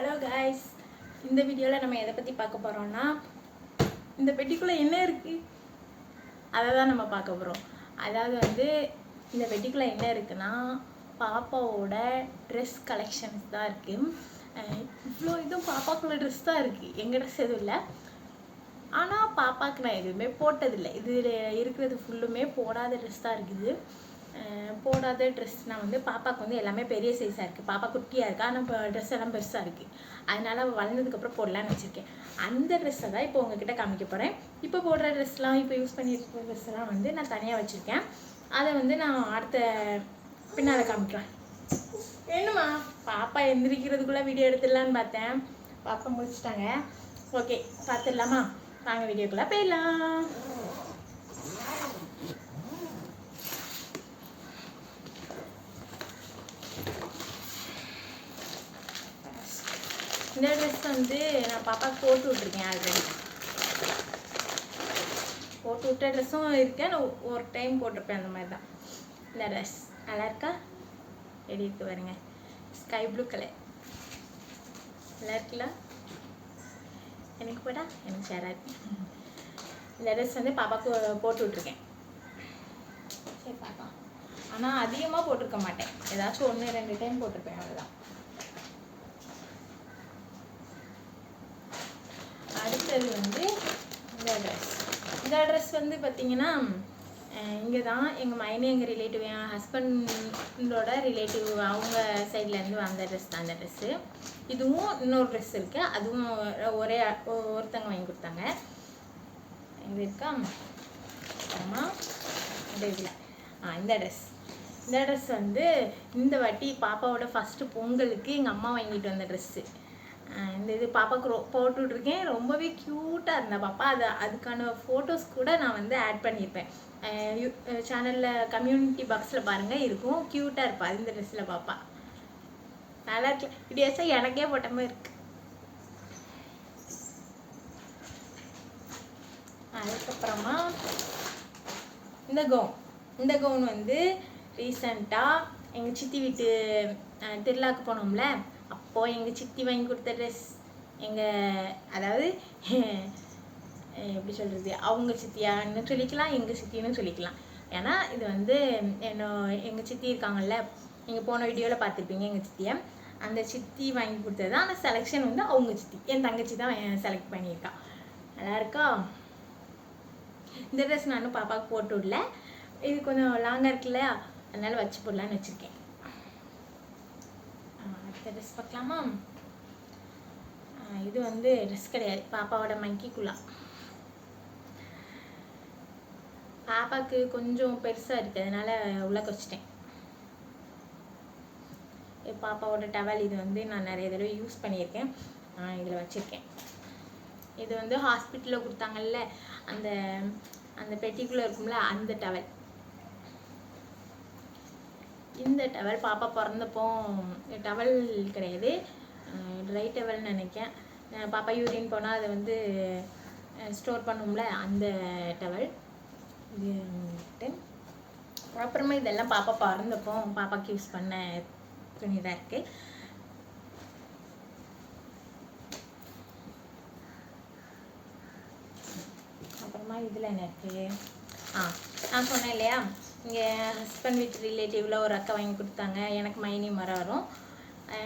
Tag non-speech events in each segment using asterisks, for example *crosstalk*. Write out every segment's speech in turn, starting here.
Hello guys இந்த வீடியோவில் நம்ம எதை பற்றி பார்க்க போகிறோம்னா இந்த பெட்டிக்குள்ளே என்ன இருக்குது அதை தான் நம்ம பார்க்க போகிறோம் அதாவது வந்து இந்த பெட்டிக்குள்ளே என்ன இருக்குன்னா பாப்பாவோட ட்ரெஸ் கலெக்ஷன்ஸ் தான் இருக்குது இவ்வளோ இதுவும் பாப்பாக்குள்ள ட்ரெஸ் தான் இருக்குது எங்கள் ட்ரெஸ் எதுவும் இல்லை. ஆனால் பாப்பாவுக்கு நான் எதுவுமே போட்டதில்லை. இதில் இருக்கிறது ஃபுல்லுமே போடாத ட்ரெஸ் தான் இருக்குது. போடாத ட்ரெஸ்னால் வந்து பாப்பாவுக்கு வந்து எல்லாமே பெரிய சைஸாக இருக்குது பாப்பா குட்டியாக இருக்கா? ஆனால் இப்போ ட்ரெஸ் எல்லாம் பெருசாக இருக்குது அதனால் அவள் வளர்ந்ததுக்கப்புறம் போடலான்னு வச்சுருக்கேன். அந்த ட்ரெஸ்ஸை தான் இப்போ உங்ககிட்ட காமிக்க போகிறேன் இப்போ போடுற ட்ரெஸ்லாம் இப்போ யூஸ் பண்ணியிருக்கிற ட்ரெஸ்லாம் வந்து நான் தனியாக வச்சுருக்கேன். அதை வந்து நான் அடுத்த பின்னால் காமிக்கிறேன். என்னம்மா? பாப்பா எந்திரிக்கிறதுக்குள்ளே வீடியோ எடுத்துடலான்னு பார்த்தேன். பாப்பா முடிச்சிட்டாங்க. ஓகே பார்த்துடலாமா? வாங்க வீடியோக்குள்ளே போயிடலாம். இந்த ட்ரெஸ் வந்து நான் பாப்பாவுக்கு போட்டு விட்ருக்கேன் ஆல்ரெடி போட்டு விட்ட ட்ரெஸ்ஸும் இருக்கேன் நான் ஒரு டைம் போட்டிருப்பேன் அந்த மாதிரி தான் இந்த ட்ரெஸ் நல்லா இருக்கா? எப்படி இருக்கு பாருங்க. ஸ்கை ப்ளூ கலர் நல்லா இருக்குல்ல? எனக்கு போடா. எனக்கு ஷேராக இருக்கு. இந்த ட்ரெஸ் வந்து பாப்பாவுக்கு போட்டு விட்ருக்கேன் சரி பாப்பா ஆனால் அதிகமாக போட்டிருக்க மாட்டேன். ஏதாச்சும் ஒன்று ரெண்டு டைம் போட்டிருப்பேன் அவ்வளோதான் அடுத்தது வந்து இந்த அட்ரஸ் இந்த அட்ரஸ் வந்து பார்த்தீங்கன்னா இங்கே தான் எங்கள் மைனி எங்கள் ரிலேட்டிவ் என் ஹஸ்பண்டோட ரிலேட்டிவ் அவங்க சைட்லேருந்து வந்த ட்ரெஸ் தான் அந்த ட்ரெஸ்ஸு இதுவும் இன்னொரு ட்ரெஸ் இருக்குது அதுவும் ஒரே ஒருத்தங்க வாங்கி கொடுத்தாங்க. இது இருக்கா? அப்புறமா இந்த இதில். ஆ இந்த ட்ரெஸ் இந்த ட்ரெஸ் வந்து இந்த வாட்டி பாப்பாவோட ஃபஸ்ட்டு பொங்கலுக்கு எங்கள் அம்மா வாங்கிட்டு வந்த ட்ரெஸ்ஸு இந்த இது பாப்பாவுக்கு ரொ போட்டுட்ருக்கேன் ரொம்பவே க்யூட்டாக இருந்தா பாப்பா. அது அதுக்கான ஃபோட்டோஸ் கூட நான் வந்து ஆட் பண்ணியிருப்பேன். சேனலில் கம்யூனிட்டி பாக்ஸில் பாருங்கள் இருக்கும். க்யூட்டாக இருப்பா. இந்த ட்ரெஸ்ஸில் பாப்பா. நல்லா இருக்கு. இப்படி எனக்கே போட்ட மாதிரி இருக்கு. அதுக்கப்புறமா இந்த கவுன் இந்த கவுன் வந்து ரீசண்டாக எங்கள் சித்தி வீட்டு திருவிழாக்கு போனோம்ல. அப்போது எங்கள் சித்தி வாங்கி கொடுத்த ட்ரெஸ் எங்கள் அதாவது *laughs* எப்படி சொல்கிறது அவங்க சித்தியான்னு சொல்லிக்கலாம் எங்கள் சித்தின்னு சொல்லிக்கலாம். ஏன்னா இது வந்து என்ன எங்கள் சித்தி இருக்காங்கல்ல நீங்கள் போன வீடியோவில் பார்த்துருப்பீங்க எங்கள் சித்தியை. அந்த சித்தி வாங்கி கொடுத்தது தான் ஆனால் செலெக்ஷன் வந்து அவங்க சித்தி. என் தங்கச்சி தான் செலக்ட் பண்ணியிருக்கா. நல்லா இருக்கா? இந்த ட்ரெஸ் நானும் பாப்பாவுக்கு போட்டு விடல. இது கொஞ்சம் லாங்காக இருக்குல்ல அதனால் வச்சு போடலான்னு வச்சுருக்கேன். அடுத்த ட்ரெஸ் பார்க்கலாமா? இது வந்து ட்ரெஸ் கிடையாது. பாப்பாவோட மங்கி குலா பாப்பாவுக்கு கொஞ்சம் பெருசாக இருக்குது அதனால உள்ள வச்சுட்டேன் பாப்பாவோட டவல் இது வந்து நான் நிறைய தடவை யூஸ் பண்ணியிருக்கேன். இதில் வச்சுருக்கேன். இது வந்து ஹாஸ்பிட்டலில் கொடுத்தாங்கல்ல அந்த அந்த பெட்டிக்குள்ளே இருக்கும்ல அந்த டவல் இந்த டவல் பாப்பா பிறந்தப்போ டவல் கிடையாது. ட்ரை டவல்னு நினைக்கேன் பாப்பா யூரின் போனால் அதை வந்து ஸ்டோர் பண்ணும்ல அந்த டவல் இது அப்புறமா இதெல்லாம் பாப்பா பிறந்தப்போ பாப்பாக்கு யூஸ் பண்ண துணி தான் இருக்குது அப்புறமா இதில் என்ன இருக்குது ஆ நான் சொன்னேன் இல்லையா? இங்கே ஹஸ்பண்ட் வீட்டு ரிலேட்டிவில் ஒரு அக்கா வாங்கி கொடுத்தாங்க. எனக்கு மைனி மரம்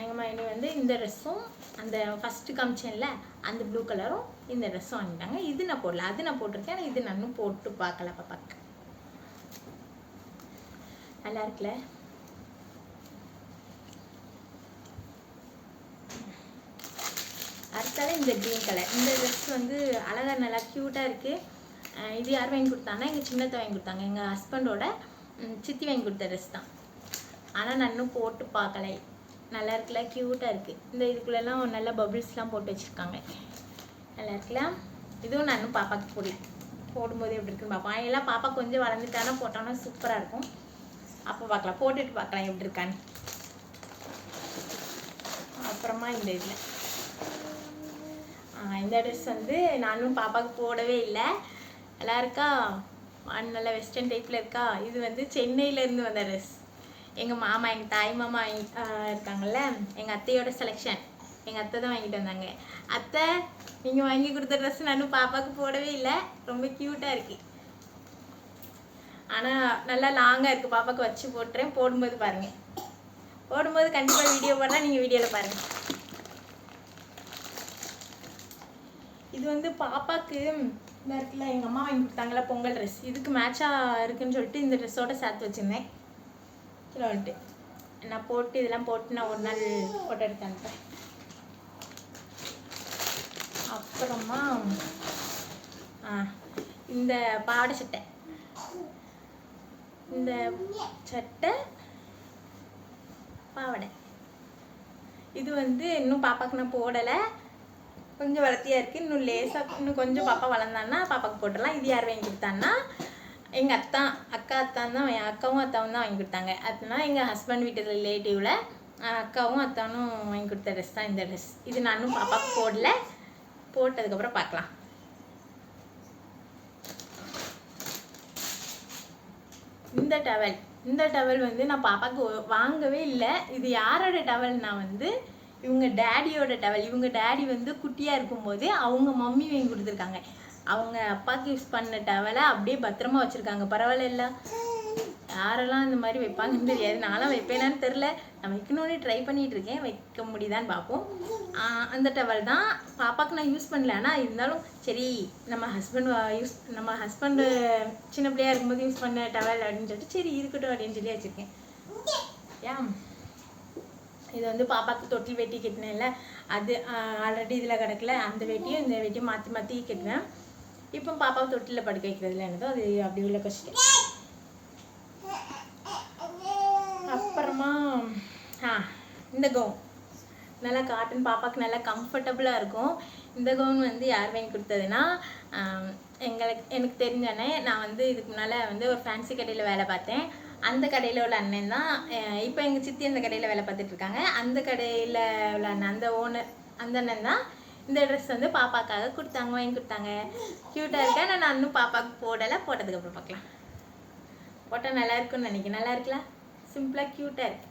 எங்கள் மைனி வந்து இந்த ட்ரெஸ்ஸும் அந்த ஃபஸ்ட்டு காமிச்சேன்ல அந்த ப்ளூ கலரும் இந்த ட்ரெஸ்ஸும் வாங்கிட்டாங்க. இது நான் போடல. அது நான் போட்டிருக்கேன். ஆனால் இது நான் இன்னும் போட்டு பார்க்கல பாப்பாக்கு நல்லா இருக்குல்ல? அடுத்தால இந்த க்ரீன் கலர் இந்த ட்ரெஸ் வந்து அழகாக நல்லா க்யூட்டாக இருக்குது இது யார் வாங்கி கொடுத்தாங்கன்னா எங்கள் சின்னத்தை வாங்கி கொடுத்தாங்க. எங்கள் ஹஸ்பண்டோட சித்தி வாங்கி கொடுத்த ட்ரெஸ் தான். ஆனால் நான் இன்னும் போட்டு பார்க்கலை. நல்லா இருக்குல்ல? க்யூட்டாக இருக்குது இந்த இதுக்குள்ளெல்லாம் நல்ல பபிள்ஸ்லாம் போட்டு வச்சுருக்காங்க. நல்லா இருக்குல்ல? இதுவும் நான் இன்னும் பாப்பாக்கு போடி போடும்போது எப்படி இருக்குன்னு பார்ப்போம். எல்லாம் பாப்பா கொஞ்சம் வளர்ந்துட்டானா போட்டோன்னா சூப்பராக இருக்கும். அப்போ பார்க்கலாம். போட்டுட்டு பார்க்கலாம் எப்படி இருக்கான்னு. அப்புறமா இந்த இதில். இந்த ட்ரெஸ் வந்து நானும் பாப்பாவுக்கு போடவே இல்லை. நல்லா இருக்கா? வான் நல்ல வெஸ்டர்ன் டைப்பில் இருக்கா? இது வந்து சென்னையிலேருந்து வந்த ட்ரெஸ் எங்கள் மாமா எங்கள் தாய் மாமா இங்க- இருக்காங்கல்ல? எங்கள் அத்தையோட செலெக்ஷன் எங்கள் அத்தை தான் வாங்கிட்டு வந்தாங்க. அத்தை நீங்கள் வாங்கி கொடுத்த ட்ரெஸ் நானும் இன்னும் பாப்பாவுக்கு போடவே இல்லை. ரொம்ப க்யூட்டாக இருக்கு. ஆனால் நல்லா லாங்காக இருக்குது பாப்பாவுக்கு வச்சு போட்டுறேன். போடும்போது பாருங்கள் போடும்போது கண்டிப்பாக வீடியோ போடலாம் நீங்கள் வீடியோவில் பாருங்கள் இது வந்து பாப்பாவுக்கு இந்த இருக்குல்ல எங்கள் அம்மா வாங்கி கொடுத்தாங்கள பொங்கல் ட்ரெஸ் இதுக்கு மேட்சாக இருக்குன்னு சொல்லிட்டு இந்த ட்ரெஸ்ஸோட சேர்த்து வச்சுருந்தேன். கீழே வந்துட்டு. நான் போட்டு இதெல்லாம் போட்டு நான் ஒரு நாள் ஃபோட்டோ எடுத்து அனுப்பேன் அப்புறமா ஆ இந்த பாவாடை சட்டை. இந்த சட்டை பாவாடை. இது வந்து இன்னும் பாப்பாக்கு நான் போடலை. கொஞ்சம் வளர்த்தியா இருக்கு. இன்னும் லேசாக இன்னும் கொஞ்சம் பாப்பா வளர்ந்தான்னா பாப்பாக்கு போட்டுடலாம். இது யார் வாங்கி கொடுத்தான்னா எங்கள் அத்தா அக்கா அத்தான் தான் என் அக்காவும் அத்தாவும் தான் வாங்கி கொடுத்தாங்க. அதுனா எங்கள் ஹஸ்பண்ட் வீட்டு ரிலேட்டிவில் அக்காவும் அத்தானும் வாங்கி கொடுத்த ட்ரெஸ் தான் இந்த ட்ரெஸ் இது நானும் பாப்பாவுக்கு போடல. போட்டதுக்கப்புறம் பார்க்கலாம். இந்த டவல் இந்த டவல் வந்து நான் பாப்பாவுக்கு வாங்கவே இல்லை. இது யாரோட டவல்னா வந்து இவங்க டேடியோட டவல் இவங்க டேடி வந்து குட்டியாக இருக்கும்போது அவங்க மம்மி வாங்கி கொடுத்துருக்காங்க. அவங்க அப்பாவுக்கு யூஸ் பண்ண டவலை அப்படியே பத்திரமா வச்சுருக்காங்க. பரவாயில்ல யாரெல்லாம் இந்த மாதிரி வைப்பாங்கன்னு தெரியாது. நானும் வைப்பேனான்னு தெரில நான் வைக்கணும்னு ட்ரை பண்ணிட்டு இருக்கேன். வைக்க முடியுதான்னு பார்ப்போம். அந்த டவல் தான் பாப்பாவுக்கு நான் யூஸ் பண்ணல. ஆனால் இருந்தாலும் சரி நம்ம ஹஸ்பண்ட் யூஸ் நம்ம ஹஸ்பண்டு சின்ன பிள்ளையா இருக்கும்போது யூஸ் பண்ண டவல் அப்படின்னு சொல்லிட்டு சரி இருக்கட்டும் அப்படின்னு சொல்லி வச்சுருக்கேன். ஏன்? இது வந்து பாப்பாக்கு தொட்டில் வெட்டி கட்டினேன்ல அது ஆல்ரெடி இதில் கிடக்கல. அந்த வெட்டியும் இந்த வெட்டியும் மாற்றி மாற்றி கட்டினேன் இப்போ பாப்பாவை தொட்டிலில் படுக்க வைக்கிறதுல எனதோ அது அப்படி உள்ள கஷ்டம் அப்புறமா ஆ இந்த கவுன் நல்லா காட்டன் பாப்பாவுக்கு நல்லா கம்ஃபர்டபுளாக இருக்கும். இந்த கவுன் வந்து யார் வாங்கி கொடுத்ததுன்னா எங்களுக்கு எனக்கு தெரிஞ்சனே நான் வந்து இதுக்கு முன்னால் வந்து ஒரு ஃபேன்சி கடையில் வேலை பார்த்தேன். அந்த கடையில் உள்ள அண்ணன் தான் இப்போ எங்கள் சித்தி அந்த கடையில் வேலை பார்த்துட்டு இருக்காங்க. அந்த கடையில் உள்ள அண்ணன் அந்த ஓனர் அந்த அண்ணன் தான் இந்த ட்ரெஸ் வந்து பாப்பாக்காக கொடுத்தாங்க வாங்கி கொடுத்தாங்க. க்யூட்டாக இருக்கா நான் இன்னும் பாப்பாவுக்கு போடலை? போட்டதுக்கப்புறம் பார்க்கலாம். போட்டால் நல்லா இருக்கும்னு நினைக்கிறேன். நல்லா இருக்கலாம் சிம்பிளாக க்யூட்டாக இருக்கு.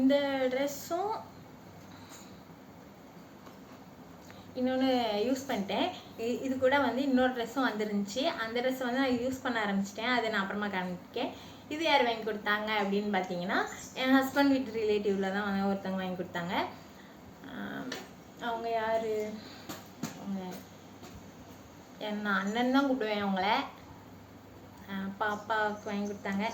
இந்த ட்ரெஸ்ஸும் இன்னொன்று யூஸ் பண்ணிட்டேன். இது கூட வந்து இன்னொரு ட்ரெஸ்ஸும் வந்துருந்துச்சு. அந்த ட்ரெஸ் வந்து நான் யூஸ் பண்ண ஆரம்பிச்சிட்டேன். அதை நான் அப்புறமா காமிக்கேன். இது யார் வாங்கி கொடுத்தாங்க அப்படின்னு பார்த்தீங்கன்னா என் ஹஸ்பண்ட் வீட்டு ரிலேட்டிவில் தான் வந்து ஒருத்தவங்க வாங்கி கொடுத்தாங்க. அவங்க யார்? அவங்க என் அண்ணன் தான் கூப்பிடுவேன் அவங்கள. பாப்பாவுக்கு வாங்கி கொடுத்தாங்க.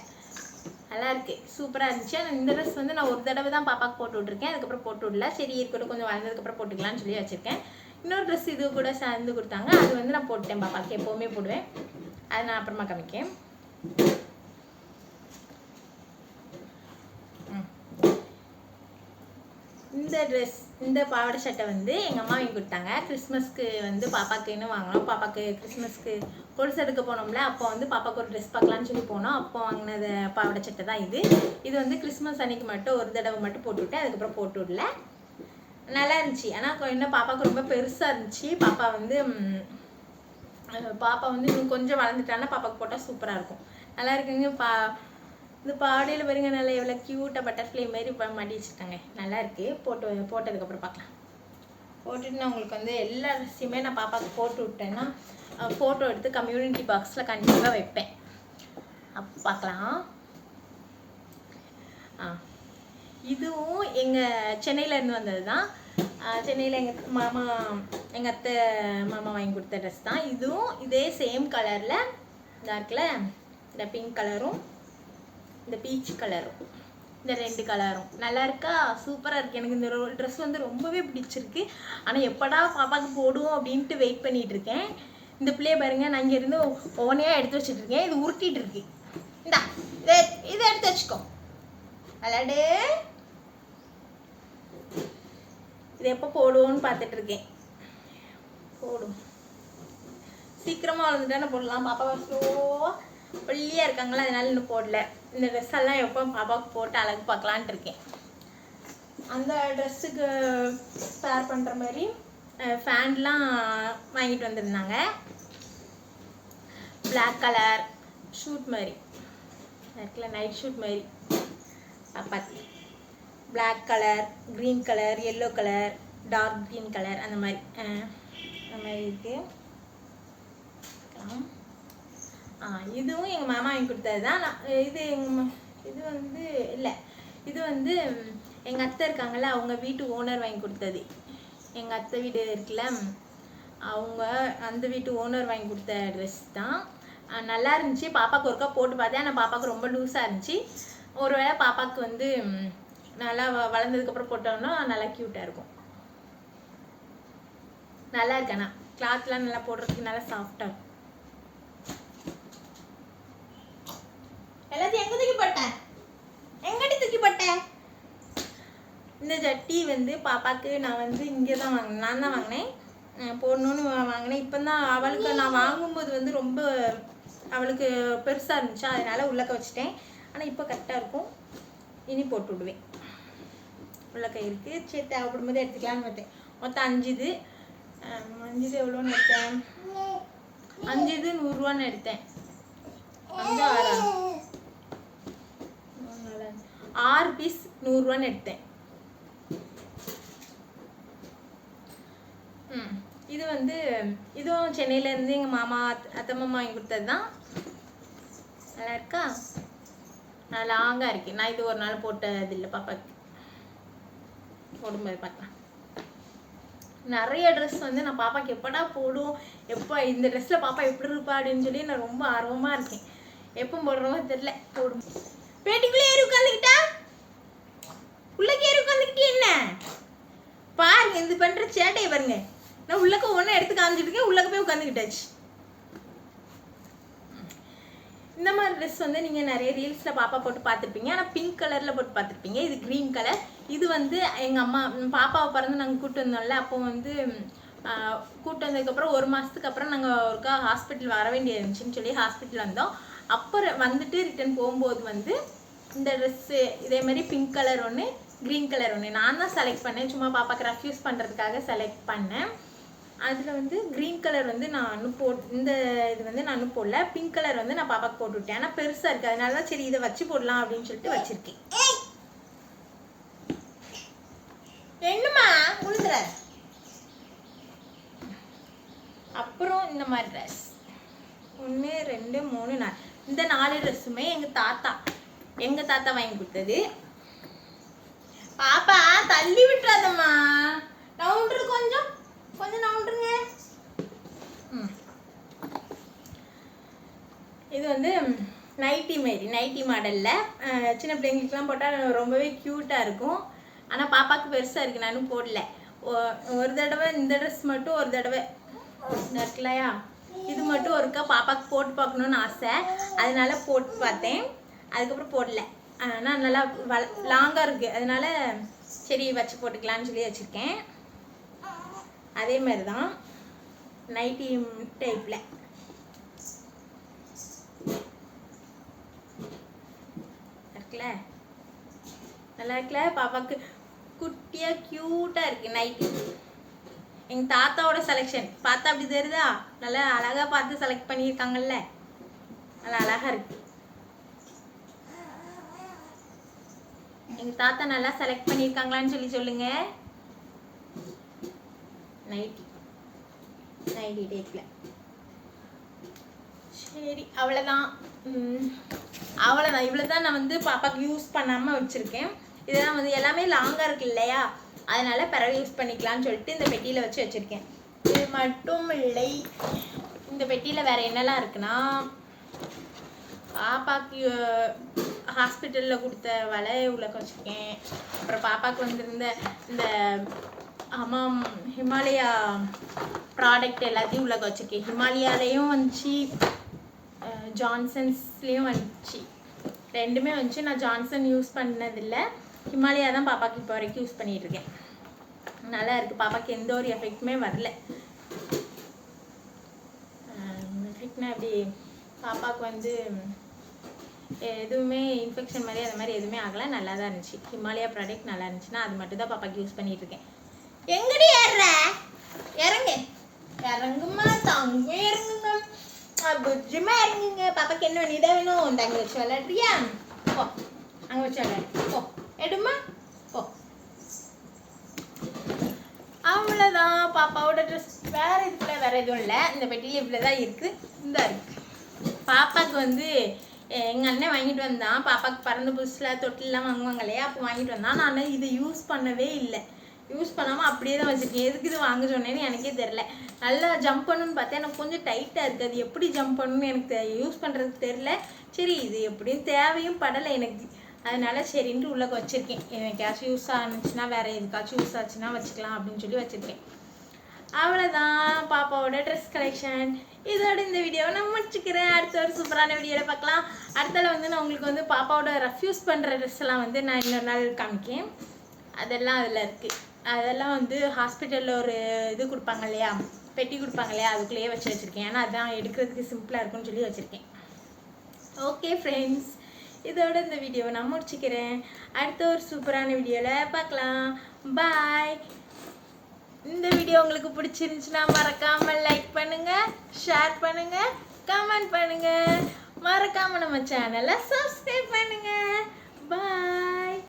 நல்லா இருக்கு சூப்பராக இருந்துச்சு. ஆனால் இந்த ட்ரெஸ் வந்து நான் ஒரு தடவை தான் பாப்பாவுக்கு போட்டு விட்ருக்கேன் அதுக்கப்புறம் போட்டு விடல. சரி இருக்கட்டும். கொஞ்சம் வளர்ந்ததுக்கப்புறம் போட்டுக்கலாம்னு சொல்லி வச்சுருக்கேன். இன்னொரு ட்ரெஸ் இது கூட சேர்ந்து கொடுத்தாங்க. அது வந்து நான் போட்டேன் பாப்பாவுக்கு எப்போவுமே போடுவேன். அதை நான் அப்புறமா காமிக்கேன் இந்த ட்ரெஸ் இந்த பாவாடை சட்டை வந்து எங்கள் அம்மா வாங்கி கொடுத்தாங்க. கிறிஸ்மஸ்க்கு வந்து பாப்பாக்குன்னு வாங்கினோம் பாப்பாக்கு கிறிஸ்மஸ்க்கு கொலுசு எடுக்க போனோம்ல அப்போ வந்து பாப்பாக்கு ஒரு ட்ரெஸ் பார்க்கலான்னு சொல்லி போனோம். அப்போ வாங்கினது பாவாடை சட்டை தான் இது. இது வந்து கிறிஸ்மஸ் அன்னைக்கு மட்டும் ஒரு தடவை மட்டும் போட்டுவிட்டேன் அதுக்கப்புறம் போட்டு விடல. நல்லா இருந்துச்சு. ஆனால் இன்னும் பாப்பாவுக்கு ரொம்ப பெருசாக இருந்துச்சு. பாப்பா வந்து பாப்பா வந்து இன்னும் கொஞ்சம் வளர்ந்துட்டான்னா பாப்பாவுக்கு போட்டால் சூப்பராக இருக்கும். நல்லா இருக்குங்க பா இந்த பாடையில் பாருங்க நல்லா எவ்வளோ க்யூட்டாக பட்டர்ஃப்ளை மாதிரி இப்போ மாட்டி நல்லா போட்டு போட்டதுக்கப்புறம் பார்க்கலாம். போட்டுட்டு நான் உங்களுக்கு வந்து எல்லா ட்ரெஸ்ஸையுமே நான் பாப்பாவுக்கு போட்டு விட்டேன்னா ஃபோட்டோ எடுத்து கம்யூனிட்டி பாக்ஸில் கண்டிப்பாக வைப்பேன். அப்போ பார்க்கலாம். ஆ. இதுவும் எங்கள் சென்னையிலேருந்து வந்தது தான் சென்னையில் எங்கள் மாமா எங்கள் அத்தை மாமா வாங்கி கொடுத்த ட்ரெஸ் தான். இதுவும் இதே சேம் கலரில் டார்க்கில் இருக்குல்ல இந்த பிங்க் கலரும் இந்த பீச் கலரும் இந்த ரெண்டு கலரும் நல்லா இருக்கா. சூப்பராக இருக்குது எனக்கு இந்த ட்ரெஸ் வந்து ரொம்பவே பிடிச்சிருக்கு. ஆனால் எப்படா பாப்பாவுக்கு போடுவோம் அப்படின்ட்டு வெயிட் பண்ணிட்டு இருக்கேன் இந்த பிள்ளைய பாருங்க நான் இங்கேருந்து ஒவ்வொன்றையாக எடுத்து வச்சுட்டு இருக்கேன் இது உருட்டிட்டு இருக்கு இந்தா இதை இதை எடுத்து வச்சுக்கோ. விளாடு இது எப்போ போடுவோன்னு பார்த்துட்டு இருக்கேன் போடும். சீக்கிரமாக வளர்ந்துட்டா போடலாம். பாப்பா ஸ்லோவாக ஒல்லியாக இருக்காங்களா? அதனால இன்னும் போடல. இந்த ட்ரெஸ் எல்லாம் எப்போ பாப்பாவுக்கு போட்டு அழகு பார்க்கலான்ட்டு இருக்கேன். அந்த ட்ரெஸ்ஸுக்கு ஸ்பேர் பண்ணுற மாதிரி ஃபேன்லாம் வாங்கிட்டு வந்திருந்தாங்க. Black கலர் ஷூட் மாதிரி. இருக்குல்ல நைட் ஷூட் மாதிரி. பாப்பாக்கு Black colour green colour yellow colour dark green colour அந்த மாதிரி. அந்த மாதிரி இருக்குது இதுவும் எங்கள் மாமா வாங்கி கொடுத்தது தான் நான் இது எங்கள் இது வந்து இல்லை. இது வந்து எங்கள் அத்தை இருக்காங்கல்ல அவங்க வீட்டு ஓனர் வாங்கி கொடுத்தது. எங்கள் அத்தை வீடு இருக்குல்ல அவங்க அந்த வீட்டு ஓனர் வாங்கி கொடுத்த ட்ரெஸ் தான். நல்லா இருந்துச்சு. பாப்பாவுக்கு ஒருக்கா போட்டு பார்த்தேன். ஆனால் பாப்பாவுக்கு ரொம்ப லூஸாக இருந்துச்சு. ஒரு வேளை பாப்பாவுக்கு வந்து நல்லா வளர்ந்ததுக்கப்புறம் போட்டோம்னா நல்லா க்யூட்டாக இருக்கும். நல்லா இருக்கேண்ணா கிளாத்லாம் நல்லா போடுறதுக்கு நல்லா சாஃப்டாக இருக்கும் எல்லாத்தையும் எங்க தூக்கி போட்ட எங்கடி தூக்கி போட்ட இந்த வந்து பாப்பாக்கு நான் வந்து இங்கே தான் வாங்கினேன் நான் தான் வாங்கினேன். அஹ் போடணும்னு வாங்கினேன். இப்போ தான் அவளுக்கு நான் வாங்கும்போது வந்து ரொம்ப அவளுக்கு பெருசாக இருந்துச்சு அதனால உள்ளக்க வச்சுட்டேன். ஆனால் இப்போ கரெக்டாக இருக்கும். இனி போட்டு விடுவேன். உள்ளக்க இருக்குது சரி தேவைப்படும் போது எடுத்துக்கலாம்னு பார்த்தேன் மொத்தம் அஞ்சு இது அஞ்சு இது எவ்வளோன்னு எடுத்தேன்? அஞ்சு இது நூறுரூவான்னு எடுத்தேன். அஞ்சு ஆறு? ஆறு பீஸ் நூறுரூவான்னு எடுத்தேன். இது வந்து இதுவும் சென்னையிலேருந்து எங்கள் மாமா அத்- அத்தை மாமா வாங்கி கொடுத்தது தான் நல்லா இருக்கா? நான் லாங்காக இருக்கு. நான் இது ஒரு நாள் போட்டது இல்லை பாப்பாக்கு. போடும்போது பார்க்கலாம் நிறைய ட்ரெஸ் வந்து நான் பாப்பாக்கு எப்படா போடும் எப்போ இந்த ட்ரெஸ்ஸில் பாப்பா எப்படி இருப்பா அப்படின்னு சொல்லி நான் ரொம்ப ஆர்வமாக இருக்கேன். எப்போ போடுறோமோ தெரில போடும் பேட்டிக்குள்ளே ஏறி உட்காந்துக்கிட்டா? உள்ளே ஏறி உட்காந்துக்கிட்டே என்ன? பாருங்க இது பண்ணுற சேட்டையை பாருங்க. நான் உள்ளக்க ஒன்று எடுத்து காமிச்சிட்டு இருக்கேன் உள்ளக்க போய் உட்காந்துக்கிட்டாச்சு இந்த மாதிரி ட்ரெஸ் வந்து நீங்கள் நிறைய ரீல்ஸில் பாப்பா போட்டு பார்த்துருப்பீங்க. ஆனால் பிங்க் கலரில் போட்டு பார்த்துருப்பீங்க. இது க்ரீன் கலர் இது வந்து எங்கள் அம்மா பாப்பாவை பிறந்து நாங்கள் கூட்டு வந்தோம்ல அப்போ வந்து ஆஹ், கூட்டு வந்ததுக்கப்புறம் ஒரு மாதத்துக்கு அப்புறம் நாங்கள் ஒருக்கா ஹாஸ்பிட்டல் வர வேண்டிய இருந்துச்சுன்னு சொல்லி ஹாஸ்பிட்டல் வந்தோம். அப்புறம் வந்துட்டு ரிட்டர்ன் போகும்போது வந்து இந்த ட்ரெஸ்ஸு இதே மாதிரி பிங்க் கலர் ஒன்று க்ரீன் கலர் ஒன்று நான் தான் செலக்ட் பண்ணேன். சும்மா பாப்பாக்கு ரெஃப்யூஸ் பண்ணுறதுக்காக செலக்ட் பண்ணேன். அதில் வந்து க்ரீன் கலர் வந்து நான் இன்னும் போட் இந்த இது வந்து நான் இன்னும் போடல. பிங்க் கலர் வந்து நான் பாப்பாக்கு போட்டு விட்டேன். ஆனால் பெருசாக இருக்குது அதனால தான் சரி இதை வச்சு போடலாம் அப்படின்னு சொல்லிட்டு வச்சிருக்கேன். என்னம்மா உழுதுற அப்புறம் இந்த மாதிரி ட்ரெஸ் ஒன்று ரெண்டு மூணு நாலு. இந்த நாலு ட்ரெஸ்ஸுமே எங்கள் தாத்தா எங்கள் தாத்தா வாங்கி கொடுத்தது. பாப்பா தள்ளி விட்டுறாதம்மா. நவுண்டுரு கொஞ்சம் கொஞ்சம் நான் ம். இது வந்து நைட்டி மாரி நைட்டி மாடலில். சின்ன பிள்ளைங்களுக்குலாம் போட்டால் ரொம்பவே க்யூட்டாக இருக்கும். ஆனால் பாப்பாவுக்கு பெருசாக இருக்குது நானும் போடல. ஒ- ஒரு தடவை இந்த ட்ரெஸ் மட்டும் ஒரு தடவை இருக்கலையா இது மட்டும் ஒருக்கா பாப்பாவுக்கு போட்டு பார்க்கணுன்னு ஆசை. அதனால போட்டு பார்த்தேன். அதுக்கப்புறம் போடல. ஆனால் நல்லா வள லாங்காக இருக்குது அதனால சரி வச்சு போட்டுக்கலான்னு சொல்லி வச்சுருக்கேன். அதே மாதிரி தான் நைட்டி டைப்பில் இருக்குல்ல? நல்லா இருக்குல்ல? பாப்பாக்கு குட்டியாக க்யூட்டாக இருக்குது நைட்டி எங்கள் தாத்தாவோட செலெக்ஷன் பார்த்தா அப்படி தெரியுதா? நல்லா அழகாக பார்த்து செலக்ட் பண்ணியிருக்காங்கல்ல? நல்லா அழகாக இருக்கு. எங்கள் தாத்தா நல்லா செலக்ட் பண்ணியிருக்காங்களான்னு சொல்லி சொல்லுங்கள் நைட்டி. நைட்டி டேக்கில் சரி அவ்வளோதான் அவ்வளோதான் இவ்வளோ தான் நான் வந்து பாப்பாவுக்கு யூஸ் பண்ணாமல் வச்சுருக்கேன். இதெல்லாம் வந்து எல்லாமே லாங்காக இருக்கு இல்லையா? அதனால் பிறகு யூஸ் பண்ணிக்கலாம்னு சொல்லிட்டு இந்த பெட்டியில் வச்சு வச்சுருக்கேன். இது மட்டும் இல்லை. இந்த பெட்டியில் வேறு என்னெல்லாம் இருக்குன்னா பாப்பாக்கு ஹாஸ்பிட்டலில் கொடுத்த வலை உலக வச்சுருக்கேன். அப்புறம் பாப்பாவுக்கு வந்திருந்த இந்த ஆமாம் ஹிமாலயா ப்ராடக்ட் எல்லாத்தையும் உலக வச்சுருக்கேன். ஹிமாலயாலேயும் வந்துச்சு ஜான்சன்ஸ்லேயும் வந்துச்சு. ரெண்டுமே வந்துச்சு. நான் ஜான்சன் யூஸ் பண்ணதில்லை. ஹிமாலயா தான் பாப்பாக்கு இப்போ வரைக்கும் யூஸ் பண்ணிகிட்ருக்கேன் இருக்கேன் நல்லா இருக்குது பாப்பாக்கு எந்த ஒரு எஃபெக்ட்டுமே வரல. எஃபெக்ட்னா அப்படி பாப்பாவுக்கு வந்து எதுவுமே இன்ஃபெக்ஷன் மாதிரி அது மாதிரி எதுவுமே ஆகலை. நல்லா தான் இருந்துச்சு. ஹிமாலயா ப்ராடக்ட் நல்லா இருந்துச்சுன்னா அது மட்டும் தான் பாப்பாக்கு யூஸ் பண்ணிகிட்ருக்கேன் எங்கடி ஏறுற? இறங்கு. இறங்குமா தங்க இறங்குங்க புஜ்ஜிமா இறங்குங்க. பாப்பாக்கு என்ன வேணும்? இதை வேணும். தங்க வச்சு விளையாடுறியா? போ. அங்கே வச்சு விளையாடு. போ. எடுமா போ. அவ்வளோதான் பாப்பாவோட ட்ரெஸ் வேற இதுக்குள்ள வேற எதுவும் இல்லை. இந்த பெட்டியில் இவ்வளோ தான் இருக்கு. இந்த இருக்கு. பாப்பாக்கு வந்து எங்கள் அண்ணன் வாங்கிட்டு வந்தான். பாப்பாக்கு பிறந்த புதுசில் தொட்டிலாம் வாங்குவாங்க இல்லையா? அப்போ வாங்கிட்டு வந்தான். நான் இதை யூஸ் பண்ணவே இல்லை. யூஸ் பண்ணாமல் அப்படியே தான் வச்சுருக்கேன். எதுக்கு இது வாங்க சொன்னேன்னு எனக்கே தெரில நல்லா ஜம்ப் பண்ணணும்னு பார்த்தா எனக்கு கொஞ்சம் டைட்டாக இருக்குது அது எப்படி ஜம்ப் பண்ணணும்னு எனக்கு யூஸ் பண்ணுறதுக்கு தெரில சரி இது எப்படியும் தேவையும் படலை எனக்கு. அதனால சரின்ட்டு உள்ளே வச்சுருக்கேன். எனக்காச்சும் யூஸ் ஆனுச்சுன்னா வேறு எதுக்காச்சும் யூஸ் ஆச்சுன்னா வச்சுக்கலாம் அப்படின்னு சொல்லி வச்சுருக்கேன். அவ்வளோதான் பாப்பாவோட ட்ரெஸ் கலெக்ஷன் இதோட இந்த வீடியோவை நான் முடிச்சுக்கிறேன். அடுத்த ஒரு சூப்பரான வீடியோவில் பார்க்கலாம். அடுத்தால வந்து நான் உங்களுக்கு வந்து பாப்பாவோட ரெஃப்யூஸ் பண்ணுற ட்ரெஸ் எல்லாம் வந்து நான் இன்னொரு நாள் காமிக்கேன் அதெல்லாம் அதில் இருக்குது அதெல்லாம் வந்து ஹாஸ்பிட்டலில் ஒரு இது கொடுப்பாங்க இல்லையா? பெட்டி கொடுப்பாங்க இல்லையா? அதுக்குள்ளேயே வச்சு வச்சுருக்கேன். ஏன்னா அதான் எடுக்கிறதுக்கு சிம்பிளாக இருக்கும்னு சொல்லி வச்சுருக்கேன். ஓகே ஃப்ரெண்ட்ஸ் இதோட இந்த வீடியோவை நான் முடிச்சுக்கிறேன். அடுத்த ஒரு சூப்பரான வீடியோவில் பார்க்கலாம். பாய் இந்த வீடியோ உங்களுக்கு பிடிச்சிருந்துச்சுன்னா மறக்காமல் லைக் பண்ணுங்கள் ஷேர் பண்ணுங்கள் கமெண்ட் பண்ணுங்கள் மறக்காமல் நம்ம சேனலை சப்ஸ்கிரைப் பண்ணுங்கள் பாய்